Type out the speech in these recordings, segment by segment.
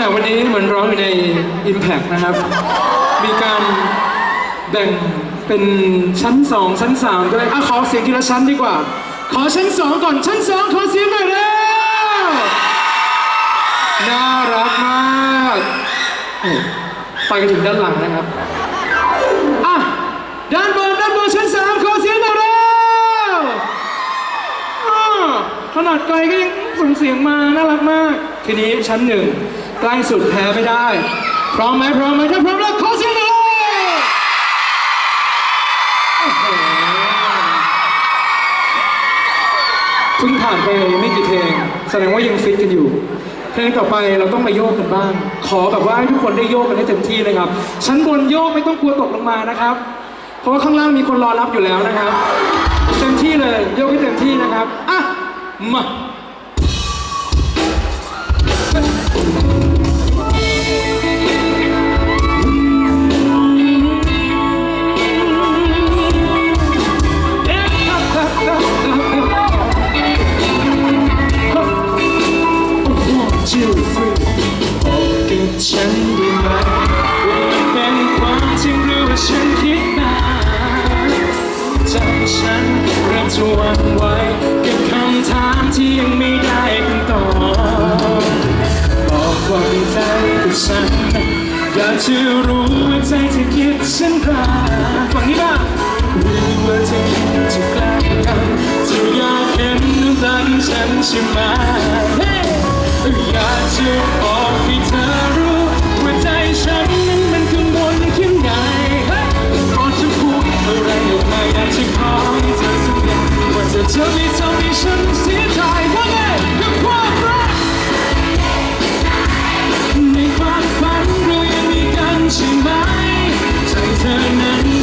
ณะวันนี้เหมือนร้องอยู่ใน Impact นะครับ มีการแบ่งเป็นชั้น 2 ชั้น 3 ก็เลยอะขอเสียงทีละชั้นดีกว่า ขอชั้น 2 ก่อนชั้น 2 ขอเสียงหน่อยเร็วน่ารักมากเอ้ยไปกันถึงด้านหลังนะครับอะด้านบนด้านบนชั้น 3 ขอเสียงหน่อยเร็วอ้อขนาดไกลก็ยังส่งเสียงมาน่ารักมาก ทีนี้ชั้นหนึ่งใกล้สุดแพ้ไม่ได้ พร้อมไหมพร้อมไหมถ้าพร้อมแล้วขอเสียงหน่อยโอ้โหเพิ่งผ่านไปไม่กี่เพลง แสดงว่ายังฟิตกันอยู่ เพลงต่อไปเราต้องมาโยกกันบ้าง ขอแบบว่าให้ทุกคนได้โยกกันให้เต็มที่เลยครับ ชั้นบนโยกไม่ต้องกลัวตกลงมานะครับ เพราะว่าข้างล่างมีคนรอรับอยู่แล้วนะครับ เต็มที่เลยโยกให้เต็มที่นะครับ อะ มา Two, three บอกกับฉันได้ไหมว่ามันเป็นความจริงหรือว่าฉันคิดมาใจฉันเริ่มจะหวั่นไหวกับคำถามที่ยังไม่ได้คำตอบบอกว่าเป็นใจกับฉันอยากจะรู้ว่าใจเธอคิดเช่นไร จะบอกให้เธอรู้ว่าใจฉันนั้นมันกังวลแค่ไหนเพราะจะพูดอะไรออกมาอยากจะขอให้เธอสัญญาว่าเธอจะไม่ทำให้ฉันเสียใจว่าไงกับความรักในความฝันเรายังมีกันใช่ไหมใจเธอนั้น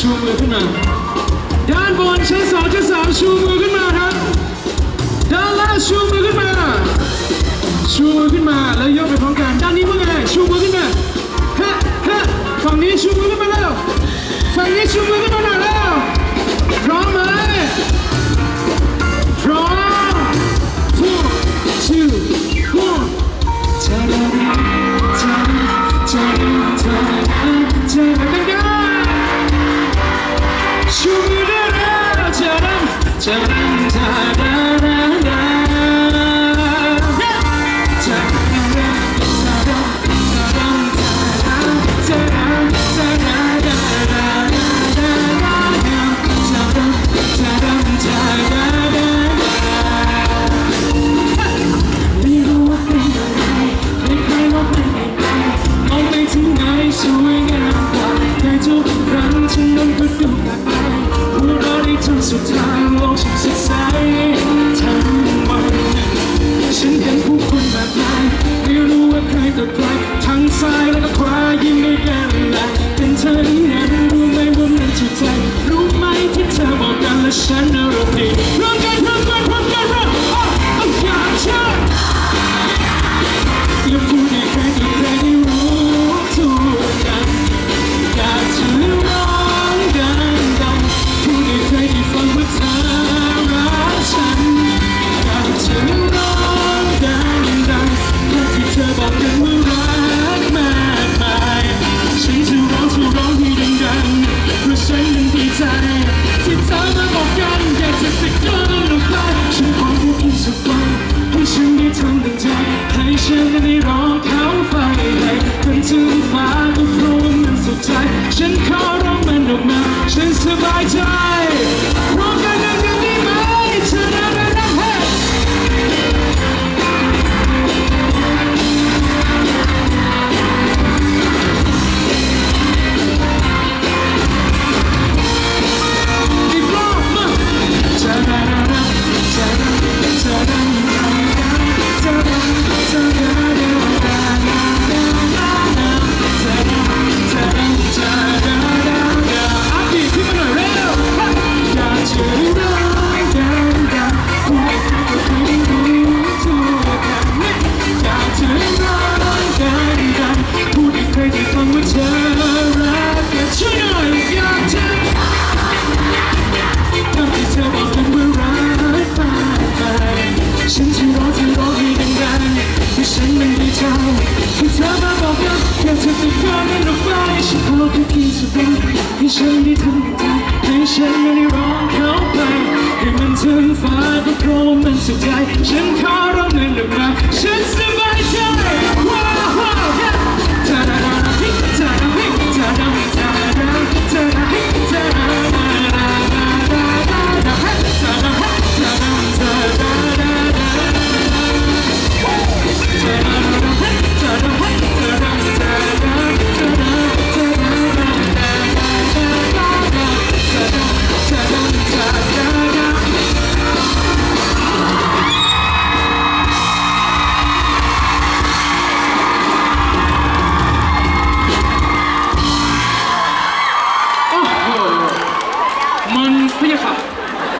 ชูมือขึ้นมา ด้านบนชั้นสองชั้นสามชูมือขึ้นมาครับ ด้านล่างชูมือขึ้นมา ชูมือขึ้นมาแล้วยกไปพร้อมกัน ด้านนี้เมื่อไงชูมือขึ้นมาฮะฮะฝั่งนี้ชูมือ แต่เธอจะยอมให้เราไปฉันขอแค่เพีงสุกวันให้ฉันได้ทำใจให้ฉันไม่ได้ร้องเข้าไปให้มันถึงฟ้าก็กลัวมันสุดใจ ฉันขอร้องเงินออกมาฉันสบายใจ